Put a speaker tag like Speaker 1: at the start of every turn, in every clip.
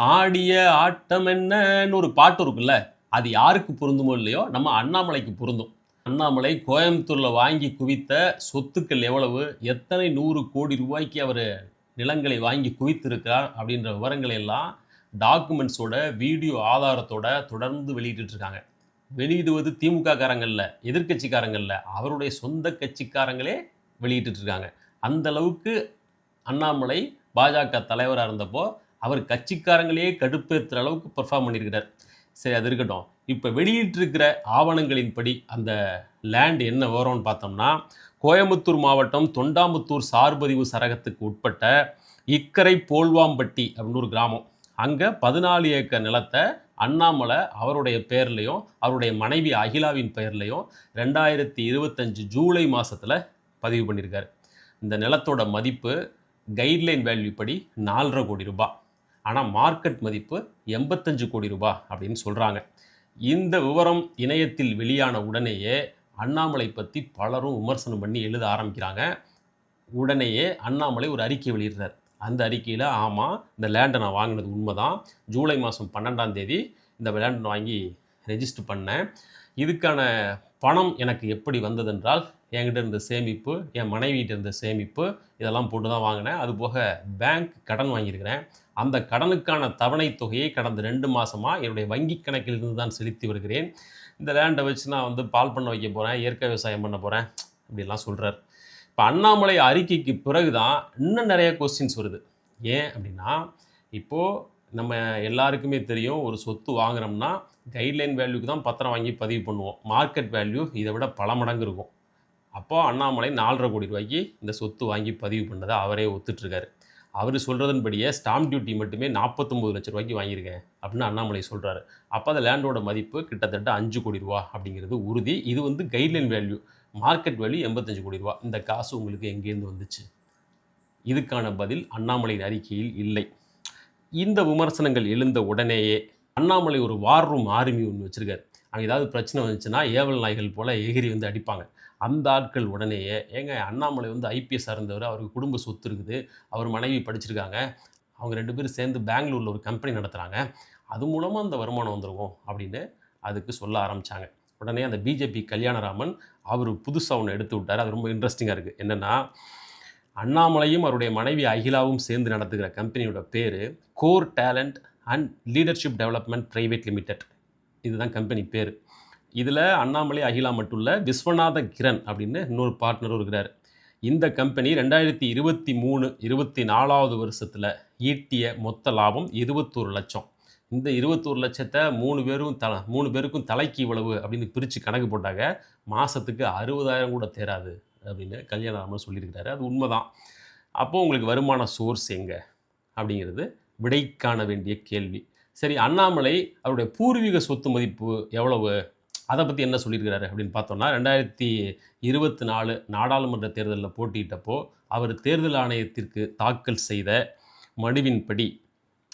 Speaker 1: ஆடிய ஆட்டம் என்னன்னு ஒரு பாட்டு இருக்குல்ல அது யாருக்கு பொருந்துமோ இல்லையோ நம்ம அண்ணாமலைக்கு பொருந்தும். அண்ணாமலை கோயம்புத்தூரில் வாங்கி குவித்த சொத்துக்கள் எவ்வளவு எத்தனை நூறு கோடி ரூபாய்க்கு அவர் நிலங்களை வாங்கி குவித்திருக்கிறார் அப்படின்ற விவரங்களை எல்லாம் டாக்குமெண்ட்ஸோட வீடியோ ஆதாரத்தோட தொடர்ந்து வெளியிட்டு இருக்காங்க வெளியிடுவது திமுக காரங்களில் எதிர்கட்சிக்காரங்களில் அவருடைய சொந்த கட்சிக்காரங்களே வெளியிட்டு இருக்காங்க அந்த அளவுக்கு அண்ணாமலை பாஜக தலைவராக இருந்தப்போ அவர் கட்சிக்காரங்களே கடுப்பேற்றுற அளவுக்கு பெர்ஃபார்ம் பண்ணியிருக்கிறார் சரி அது இருக்கட்டும். இப்போ வெளியிட்டிருக்கிற ஆவணங்களின்படி அந்த லேண்ட் என்ன வரும்னு பார்த்தோம்னா கோயம்புத்தூர் மாவட்டம் தொண்டாமுத்தூர் சார்பதிவு சரகத்துக்கு உட்பட்ட இக்கரை போல்வாம்பட்டி அப்படின்னு ஒரு கிராமம். அங்கே பதினாலு ஏக்கர் நிலத்தை அண்ணாமலை அவருடைய பேர்லையும் அவருடைய மனைவி அகிலாவின் பெயர்லையும் ரெண்டாயிரத்தி இருபத்தஞ்சு ஜூலை மாதத்தில் பதிவு பண்ணியிருக்காரு இந்த நிலத்தோட மதிப்பு கைட்லைன் வேல்யூ படி நாலரை கோடி ரூபாய். ஆனால் மார்க்கெட் மதிப்பு எண்பத்தஞ்சு கோடி ரூபாய் அப்படின்னு சொல்கிறாங்க இந்த விவரம் இணையத்தில் வெளியான உடனேயே அண்ணாமலை பற்றி பலரும் விமர்சனம் பண்ணி எழுத ஆரம்பிக்கிறாங்க. உடனேயே அண்ணாமலை ஒரு அறிக்கை வெளியிடுறார். அந்த அறிக்கையில் ஆமாம் இந்த லேண்டை நான் வாங்கினது உண்மைதான். ஜூலை மாதம் பன்னெண்டாம் தேதி இந்த லேண்டை வாங்கி ரெஜிஸ்டர் பண்ணேன். இதுக்கான பணம் எனக்கு எப்படி வந்ததென்றால் என்கிட்ட இருந்த சேமிப்பு என் மனைவிகிட்ட இருந்த சேமிப்பு இதெல்லாம் போட்டு தான் வாங்கினேன். அது போக பேங்க் கடன் வாங்கியிருக்கிறேன். அந்த கடனுக்கான தவணை தொகையை கடந்த ரெண்டு மாதமாக என்னுடைய வங்கி கணக்கிலிருந்து தான் செலுத்தி வருகிறேன். இந்த லேண்டை வச்சு நான் வந்து பால் பண்ண வைக்க போகிறேன் இயற்கை விவசாயம் பண்ண போகிறேன் அப்படிலாம் சொல்கிறார் இப்போ அண்ணாமலை அறிக்கைக்கு பிறகு தான் இன்னும் நிறைய கொஸ்டின்ஸ் வருது. ஏன் அப்படின்னா இப்போது நம்ம எல்லாருக்குமே தெரியும் ஒரு சொத்து வாங்குறோம்னா கைட்லைன் வேல்யூக்கு தான் பத்திரம் வாங்கி பதிவு பண்ணுவோம். மார்க்கெட் வேல்யூ இதை விட பல மடங்கு இருக்கும். அப்போ அண்ணாமலை நாலரை கோடி ரூபாய்க்கு இந்த சொத்து வாங்கி பதிவு பண்ணதை அவரே ஒத்துட்ருக்காரு. அவர் சொல்கிறதன்படியே ஸ்டாம்ப் டியூட்டி மட்டுமே நாற்பத்தொம்பது லட்ச ரூபாய்க்கு வாங்கியிருக்கேன் அப்படின்னு அண்ணாமலை சொல்கிறாரு அப்போ அந்த லேண்டோட மதிப்பு கிட்டத்தட்ட அஞ்சு கோடி ரூபா அப்படிங்கிறது உறுதி. இது வந்து கைட்லைன் வேல்யூ மார்க்கெட் வேல்யூ எண்பத்தஞ்சு கோடி ரூபா. இந்த காசு உங்களுக்கு எங்கேருந்து வந்துச்சு? இதுக்கான பதில் அண்ணாமலையின் அறிக்கையில் இல்லை. இந்த விமர்சனங்கள் எழுந்த உடனேயே அண்ணாமலை ஒரு வார் ரூம் ஆர்மி ஒன்று வச்சுருக்காரு. அங்கே ஏதாவது பிரச்சனை வந்துச்சுன்னா ஏவல் நாய்கள் போல் எகிரி வந்து அடிப்பாங்க. அந்த ஆட்கள் உடனேயே ஏங்க அண்ணாமலை வந்து ஐபிஎஸ்ஸாக இருந்தவர் அவருக்கு குடும்ப சொத்து இருக்குது அவர் மனைவி படிச்சிருக்காங்க அவங்க ரெண்டு பேரும் சேர்ந்து பெங்களூரில் ஒரு கம்பெனி நடத்துகிறாங்க அது மூலமாக அந்த வருமானம் வந்துருக்கும் அப்படின்னு அதுக்கு சொல்ல ஆரம்பித்தாங்க உடனே அந்த பிஜேபி கல்யாணராமன் அவர் புதுசாக ஒன்று எடுத்து விட்டார். அது ரொம்ப இன்ட்ரெஸ்டிங்காக இருக்குது என்னென்னா அண்ணாமலையும் அவருடைய மனைவி அகிலாவும் சேர்ந்து நடத்துகிற கம்பெனியோட பேர் core talent and leadership development private limited இதுதான் கம்பெனி பேர். இதில் அண்ணாமலை அகிலா மட்டும் இல்லை விஸ்வநாத கிரண் அப்படின்னு இன்னொரு பார்ட்னரும் இருக்கிறார். இந்த கம்பெனி ரெண்டாயிரத்தி இருபத்தி மூணு இருபத்தி நாலாவது வருஷத்தில் ஈட்டிய மொத்த லாபம் இருபத்தோரு லட்சம். இந்த இருபத்தோரு லட்சத்தை மூணு பேரும் த மூணு பேருக்கும் தலைக்கு இவ்வளவு அப்படின்னு பிரித்து கணக்கு போட்டாங்க மாதத்துக்கு அறுபதாயிரம் கூட தேராது அப்படின்னு கல்யாணராமன் சொல்லியிருக்கிறாரு. அது உண்மைதான். அப்போது உங்களுக்கு வருமான சோர்ஸ் எங்கே? அப்படிங்கிறது விடை காண வேண்டிய கேள்வி. சரி அண்ணாமலை அவருடைய பூர்வீக சொத்து மதிப்பு எவ்வளவு? அதை பற்றி என்ன சொல்லியிருக்கிறாரு அப்படின்னு பார்த்தோம்னா ரெண்டாயிரத்தி இருபத்தி நாலு நாடாளுமன்ற தேர்தலில் போட்டியிட்டப்போ அவர் தேர்தல் ஆணையத்திற்கு தாக்கல் செய்த மனுவின்படி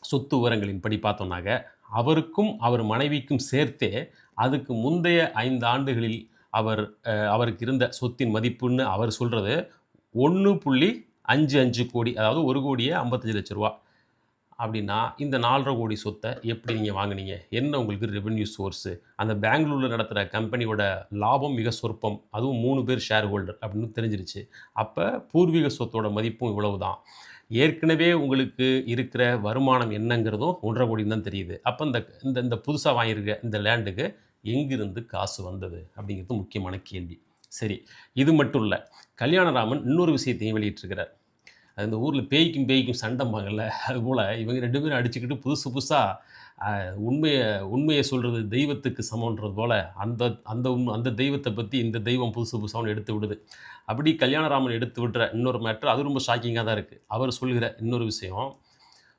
Speaker 1: சொத்து விவரங்களின்படி பார்த்தோம்னாக்க அவருக்கும் அவர் மனைவிக்கும் சேர்த்தே அதுக்கு முந்தைய ஐந்து ஆண்டுகளில் அவர் அவருக்கு இருந்த சொத்தின் மதிப்புன்னு அவர் சொல்கிறது ஒன்று புள்ளி அஞ்சு அஞ்சு கோடி அதாவது ஒரு கோடியே ஐம்பத்தஞ்சு லட்ச ரூபா. அப்படின்னா இந்த நாலரை கோடி சொத்தை எப்படி நீங்கள் வாங்குனீங்க? என்ன உங்களுக்கு ரெவென்யூ சோர்ஸு அந்த பெங்களூரில் நடத்துகிற கம்பெனியோட லாபம் மிக சொற்பம். அதுவும் மூணு பேர் ஷேர் ஹோல்டர் அப்படின்னு தெரிஞ்சிருச்சு. அப்போ பூர்வீக சொத்தோட மதிப்பும் இவ்வளவு தான் ஏற்கனவே உங்களுக்கு இருக்கிற வருமானம் என்னங்கிறதும் ஒன்றரை கோடி தான் தெரியுது. அப்போ இந்த இந்த இந்த புதுசாக வாங்கியிருக்க இந்த லேண்டுக்கு எங்கிருந்து காசு வந்தது? அப்படிங்கிறது முக்கியமான கேள்வி. சரி இது மட்டும் இல்லை. கல்யாணராமன் இன்னொரு விஷயத்தையும் வெளியிட்டிருக்கிறார். அந்த ஊரில் பேய்க்கும் பேய்க்கும் சண்டைம்பாங்கல்ல அதுபோல் இவங்க ரெண்டு பேரும் அடிச்சுக்கிட்டு புதுசு புதுசாக உண்மையை உண்மையை சொல்கிறது தெய்வத்துக்கு சமன்றது போல் அந்த அந்த உண் அந்த தெய்வத்தை பற்றி இந்த தெய்வம் புதுசு புதுசாக எடுத்து விடுது. அப்படி கல்யாணராமன் எடுத்து விடுற இன்னொரு மேட்ரு அது ரொம்ப ஷாக்கிங்காக தான் இருக்குது அவர் சொல்கிற இன்னொரு விஷயம்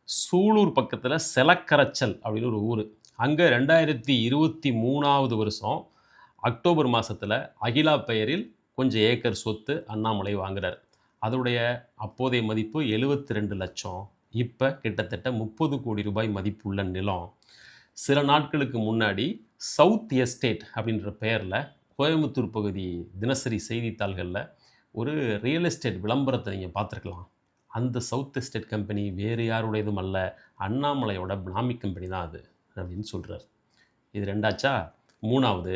Speaker 1: சூலூர் பக்கத்தில் செலக்கரைச்சல் அப்படின்னு ஒரு ஊர். அங்கே ரெண்டாயிரத்தி இருபத்தி மூணாவது வருஷம் அக்டோபர் மாதத்தில் அகிலா பெயரில் கொஞ்சம் ஏக்கர் சொத்து அண்ணாமலை வாங்குறார். அதோடைய அப்போதைய மதிப்பு எழுபத்தி ரெண்டு லட்சம். இப்போ கிட்டத்தட்ட முப்பது கோடி ரூபாய் மதிப்புள்ள நிலம். சில நாட்களுக்கு முன்னாடி சவுத் எஸ்டேட் அப்படின்ற பெயரில் கோயம்புத்தூர் பகுதி தினசரி செய்தித்தாள்களில் ஒரு ரியல் எஸ்டேட் விளம்பரத்தை நீங்கள் பார்த்துருக்கலாம். அந்த சவுத் எஸ்டேட் கம்பெனி வேறு யாருடையதும் அல்ல அண்ணாமலையோட பினாமி கம்பெனி தான் அது அப்படின்னு சொல்கிறார் இது ரெண்டாச்சா? மூணாவது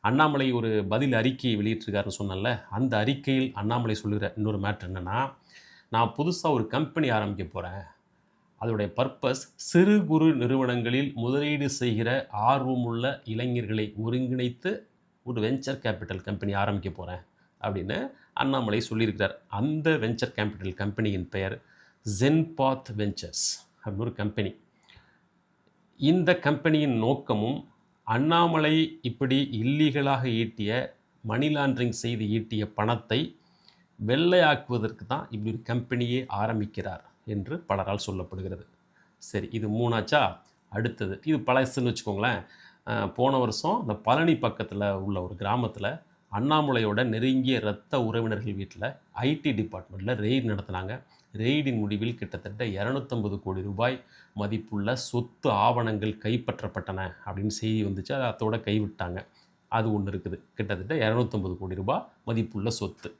Speaker 1: அண்ணாமலை ஒரு பதில் அறிக்கையை வெளியிட்டிருக்காருன்னு சொன்னல அந்த அறிக்கையில் அண்ணாமலை சொல்லுகிற இன்னொரு மேட்ரு என்னென்னா நான் புதுசாக ஒரு கம்பெனி ஆரம்பிக்க போகிறேன் அதோடைய பர்பஸ் சிறு குறு நிறுவனங்களில் முதலீடு செய்கிற ஆர்வமுள்ள இளைஞர்களை ஒருங்கிணைத்து ஒரு வெஞ்சர் கேபிட்டல் கம்பெனி ஆரம்பிக்க போகிறேன் அப்படின்னு அண்ணாமலை சொல்லியிருக்கிறார். அந்த வெஞ்சர் கேபிட்டல் கம்பெனியின் பெயர் ஜென்பாத் வெஞ்சர்ஸ் அப்படின்னு ஒரு கம்பெனி இந்த கம்பெனியின் நோக்கமும் அண்ணாமலை இப்படி இல்லீகலாக ஈட்டிய மணி லாண்ட்ரிங் செய்து ஈட்டிய பணத்தை வெள்ளையாக்குவதற்கு தான் இப்படி ஒரு கம்பெனியே ஆரம்பிக்கிறார் என்று பலரால் சொல்லப்படுகிறது. சரி இது மூணாச்சா? அடுத்தது இது பழசுன்னு வச்சுக்கோங்களேன். போன வருஷம் இந்த பழனி பக்கத்தில் உள்ள ஒரு கிராமத்தில் அண்ணாமலையோட நெருங்கிய இரத்த உறவினர்கள் வீட்டில் ஐடி டிபார்ட்மெண்ட்டில் ரெய்டு நடத்தினாங்க. ரெய்டின் முடிவில் கிட்டத்தட்ட இரநூத்தம்பது கோடி ரூபாய் மதிப்புள்ள சொத்து ஆவணங்கள் கைப்பற்றப்பட்டன அப்படின்னு செய்தி வந்துச்சு. அதை அதோட கைவிட்டாங்க. அது ஒன்று இருக்குது. கிட்டத்தட்ட இரநூத்தம்பது கோடி ரூபாய் மதிப்புள்ள சொத்து.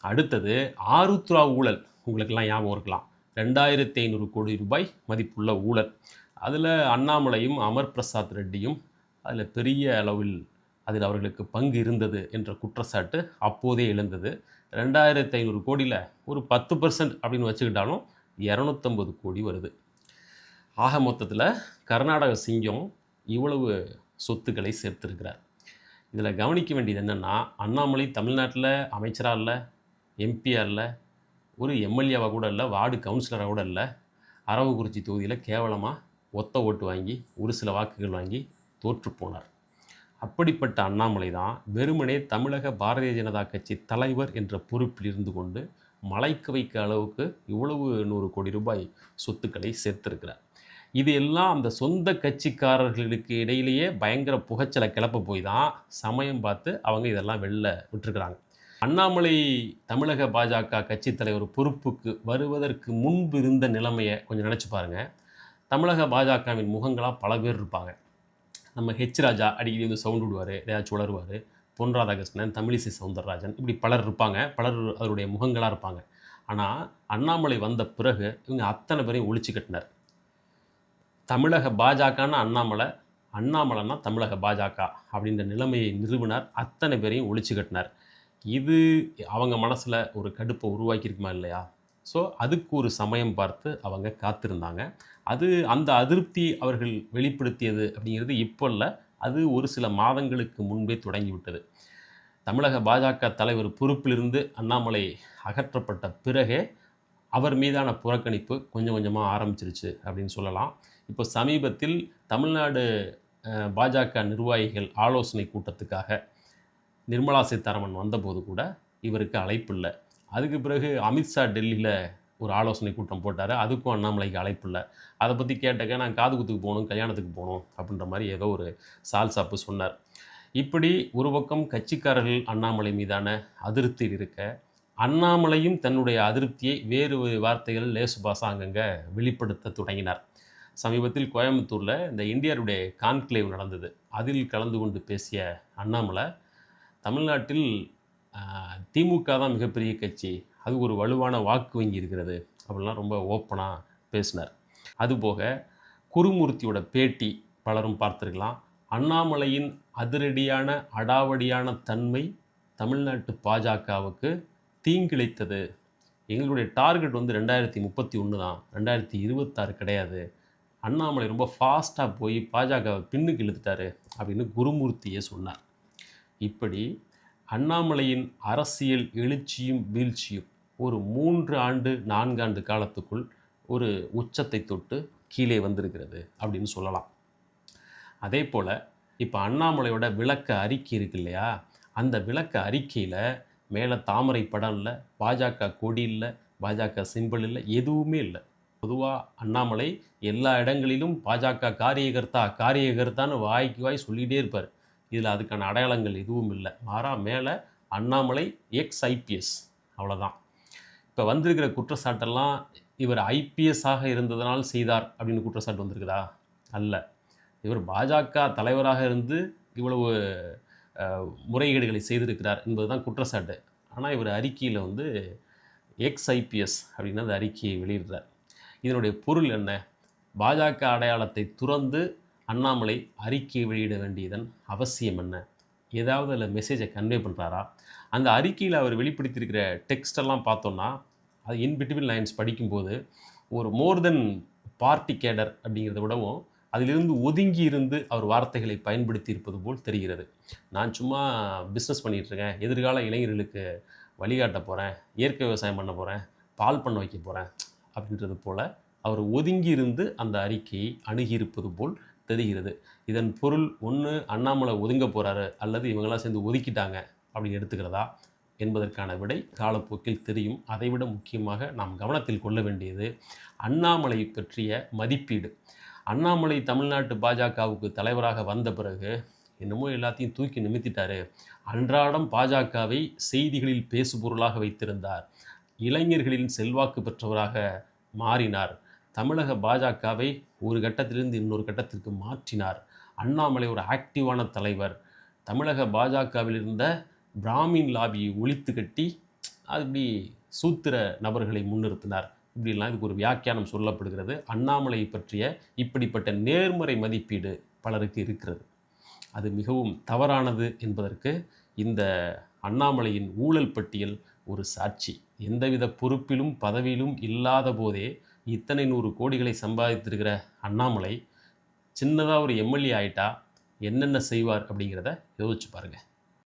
Speaker 1: அடுத்தது ஆருத்ரா ஊழல். உங்களுக்கெல்லாம் ஞாபகம் இருக்கலாம். ரெண்டாயிரத்தி ஐநூறு கோடி ரூபாய் மதிப்புள்ள ஊழல். அதில் அண்ணாமலையும் அமர் பிரசாத் ரெட்டியும் அதில் பெரிய அளவில் அதில் அவர்களுக்கு பங்கு இருந்தது என்ற குற்றச்சாட்டு அப்போதே எழுந்தது. ரெண்டாயிரத்தி ஐநூறு கோடியில் ஒரு பத்து பர்சன்ட் அப்படின்னு வச்சுக்கிட்டாலும் இரநூத்தம்பது கோடி வருது. ஆக மொத்தத்தில் கர்நாடக சிங்கம் இவ்வளவு சொத்துக்களை சேர்த்திருக்கிறார். இதில் கவனிக்க வேண்டியது என்னென்னா அண்ணாமலை தமிழ்நாட்டில் அமைச்சராக இல்லை எம்பியாக இல்லை ஒரு எம்எல்ஏவாக கூட இல்லை வார்டு கவுன்சிலராக கூட இல்லை அரவக்குறிச்சி தொகுதியில் கேவலமாக ஒத்த ஓட்டு வாங்கி ஒரு சில வாக்குகள் வாங்கி தோற்று போனார். அப்படிப்பட்ட அண்ணாமலை தான் வெறுமனே தமிழக பாரதிய ஜனதா கட்சி தலைவர் என்ற பொறுப்பில் இருந்து கொண்டு மலைக்க வைக்க அளவுக்கு இவ்வளவு நூறு கோடி ரூபாய் சொத்துக்களை சேர்த்திருக்கிறார். இது எல்லாம் அந்த சொந்த கட்சிக்காரர்களுக்கு இடையிலேயே பயங்கர புகைச்சலை கிளப்ப போய் தான் சமயம் பார்த்து அவங்க இதெல்லாம் வெளில விட்டுருக்குறாங்க. அண்ணாமலை தமிழக பாஜக கட்சி தலைவர் பொறுப்புக்கு வருவதற்கு முன்பு இருந்த நிலைமையை கொஞ்சம் நினச்சி பாருங்கள் தமிழக பாஜகவின் முகங்களாக பல பேர் இருப்பாங்க. நம்ம ஹெச் ராஜா அடிக்கடி வந்து சவுண்ட் விடுவார் ஏதாச்சும் உளருவார் பொன் ராதாகிருஷ்ணன் தமிழிசை சவுந்தரராஜன் இப்படி பலர் இருப்பாங்க. பலர் அவருடைய முகங்களாக இருப்பாங்க. ஆனால் அண்ணாமலை வந்த பிறகு இவங்க அத்தனை பேரையும் ஒழிச்சு கட்டினார். தமிழக பாஜகன்னா அண்ணாமலை அண்ணாமலைன்னா தமிழக பாஜக அப்படின்ற நிலைமையை நிறுவினார். அத்தனை பேரையும் ஒழிச்சு கட்டினார். இது அவங்க மனசில் ஒரு கடுப்பை உருவாக்கியிருக்குமா இல்லையா? ஸோ அதுக்கு ஒரு சமயம் பார்த்து அவங்க காத்திருந்தாங்க. அது அந்த அதிருப்தி அவர்கள் வெளிப்படுத்தியது அப்படிங்கிறது இப்போ இல்லை அது ஒரு சில மாதங்களுக்கு முன்பே தொடங்கிவிட்டது. தமிழக பாஜக தலைவர் பொறுப்பிலிருந்து அண்ணாமலை அகற்றப்பட்ட பிறகே அவர் மீதான புறக்கணிப்பு கொஞ்சம் கொஞ்சமாக ஆரம்பிச்சிருச்சு அப்படின்னு சொல்லலாம். இப்போ சமீபத்தில் தமிழ்நாடு பாஜக நிர்வாகிகள் ஆலோசனை கூட்டத்துக்காக நிர்மலா சீதாராமன் வந்தபோது கூட இவருக்கு அழைப்பு இல்லை அதுக்கு பிறகு அமித்ஷா டெல்லியில் ஒரு ஆலோசனை கூட்டம் போட்டார். அதுக்கும் அண்ணாமலைக்கு அழைப்பு இல்லை. அதை பற்றி கேட்டக்க நான் காது குத்துக்கு போகணும் கல்யாணத்துக்கு போகணும் அப்படின்ற மாதிரி ஏதோ ஒரு சால்சாப்பு சொன்னார். இப்படி ஒரு பக்கம் கட்சிக்காரர்கள் அண்ணாமலை மீதான அதிருப்தியில் இருக்க அண்ணாமலையும் தன்னுடைய அதிருப்தியை வேறு ஒரு வார்த்தைகள் லேசு பாசா அங்கங்கே வெளிப்படுத்த தொடங்கினார். சமீபத்தில் கோயம்புத்தூரில் இந்த இந்தியாருடைய கான்க்ளேவ் நடந்தது. அதில் கலந்து கொண்டு பேசிய அண்ணாமலை தமிழ்நாட்டில் திமுக தான் மிகப்பெரிய கட்சி. அது ஒரு வலுவான வாக்கு வங்கி இருக்கிறது அப்படிலாம் ரொம்ப ஓப்பனாக பேசினார். அதுபோக குருமூர்த்தியோட பேட்டி பலரும் பார்த்துருக்கலாம். அண்ணாமலையின் அதிரடியான அடாவடியான தன்மை தமிழ்நாட்டு பாஜகவுக்கு தீங்கிழைத்தது. எங்களுடைய டார்கெட் வந்து ரெண்டாயிரத்தி முப்பத்தி ஒன்று தான். ரெண்டாயிரத்தி இருபத்தாறு கிடையாது. அண்ணாமலை ரொம்ப ஃபாஸ்ட்டாக போய் பாஜகவை பின்னுக்கு இழுத்துட்டாரு அப்படின்னு குருமூர்த்தியே சொன்னார். இப்படி அண்ணாமலையின் அரசியல் எழுச்சியும் வீழ்ச்சியும் ஒரு மூன்று ஆண்டு நான்காண்டு காலத்துக்குள் ஒரு உச்சத்தை தொட்டு கீழே வந்திருக்கிறது அப்படின்னு சொல்லலாம். அதே போல் இப்போ அண்ணாமலையோட விளக்க அறிக்கை இருக்கு இல்லையா? அந்த விளக்க அறிக்கையில் மேலே தாமரை படம் இல்லை பாஜக கொடி இல்லை பாஜக சிம்பிள் இல்லை எதுவுமே இல்லை. பொதுவாக அண்ணாமலை எல்லா இடங்களிலும் பாஜக காரியகர்த்தா காரியகர்த்தான்னு வாய்க்கு வாய் சொல்லிகிட்டே இருப்பார். இதில் அதுக்கான அடையாளங்கள் எதுவும் இல்லை. மாறா மேலே அண்ணாமலை எக்ஸ் ஐபிஎஸ் அவ்வளோதான் இப்போ வந்திருக்கிற குற்றச்சாட்டெல்லாம் இவர் ஐபிஎஸ்ஸாக இருந்ததனால் செய்தார் அப்படின்னு குற்றச்சாட்டு வந்திருக்குதா? அல்ல. இவர் பாஜக தலைவராக இருந்து இவ்வளவு முறைகேடுகளை செய்திருக்கிறார் என்பது தான் குற்றச்சாட்டு. ஆனால் இவர் அறிக்கையில் வந்து எக்ஸ் ஐபிஎஸ் அப்படின்னு அந்த அறிக்கையை வெளியிடுறார். இதனுடைய பொருள் என்ன? பாஜக அடையாளத்தை துறந்து அண்ணாமலை அறிக்கை வெளியிட வேண்டியதன் அவசியம் என்ன? ஏதாவது அதில் மெசேஜை கன்வே பண்ணுறாரா அந்த அறிக்கையில் அவர் வெளிப்படுத்தியிருக்கிற டெக்ஸ்ட் எல்லாம் அது இன் பிட்வீன் லைன்ஸ் படிக்கும்போது ஒரு மோர் தென் பார்ட்டி கேடர் அப்படிங்கிறத விடவும் அதிலிருந்து ஒதுங்கி இருந்து அவர் வார்த்தைகளை பயன்படுத்தி இருப்பது போல் தெரிகிறது. நான் சும்மா பிஸ்னஸ் பண்ணிகிட்ருக்கேன் எதிர்கால இளைஞர்களுக்கு வழிகாட்ட போகிறேன் இயற்கை விவசாயம் பண்ண போகிறேன் பால் பண்ண வைக்க போகிறேன் அப்படின்றது போல் அவர் ஒதுங்கி இருந்து அந்த அறிக்கையை அணுகியிருப்பது போல் தெரிகிறது. இதன் பொருள் ஒன்று அண்ணாமலை ஒதுங்க போகிறாரு அல்லது இவங்களாம் சேர்ந்து ஒதுக்கிட்டாங்க அப்படின்னு எடுத்துக்கிறதா என்பதற்கான விடை காலப்போக்கில் தெரியும். அதைவிட முக்கியமாக நாம் கவனத்தில் கொள்ள வேண்டியது அண்ணாமலை பற்றிய மதிப்பீடு. அண்ணாமலை தமிழ்நாட்டு பாஜகவுக்கு தலைவராக வந்த பிறகு என்னமோ எல்லாத்தையும் தூக்கி நிமித்திட்டாரு. அன்றாடம் பாஜகவை செய்திகளில் பேசுபொருளாக வைத்திருந்தார். இளைஞர்களின் செல்வாக்கு பெற்றவராக மாறினார். தமிழக பாஜகவை ஒரு கட்டத்திலிருந்து இன்னொரு கட்டத்திற்கு மாற்றினார். அண்ணாமலை ஒரு ஆக்டிவான தலைவர். தமிழக பாஜகவில் இருந்த பிராமின் லாபியை ஒழித்து கட்டி அப்படி சூத்திர நபர்களை முன்னிறுத்தினார். இப்படிலாம் இதுக்கு ஒரு வியாக்கியானம் சொல்லப்படுகிறது. அண்ணாமலை பற்றிய இப்படிப்பட்ட நேர்மறை மதிப்பீடு பலருக்கு இருக்கிறது. அது மிகவும் தவறானது என்பதற்கு இந்த அண்ணாமலையின் ஊழல் பட்டியல் ஒரு சாட்சி. எந்தவித பொறுப்பிலும் பதவியிலும் இல்லாத போதே இத்தனை நூறு கோடிகளை சம்பாதித்திருக்கிற அண்ணாமலை சின்னதாக ஒரு எம்எல்ஏ ஆயிட்டா என்னென்ன செய்வார் அப்படிங்கிறத யோசிச்சு பாருங்கள்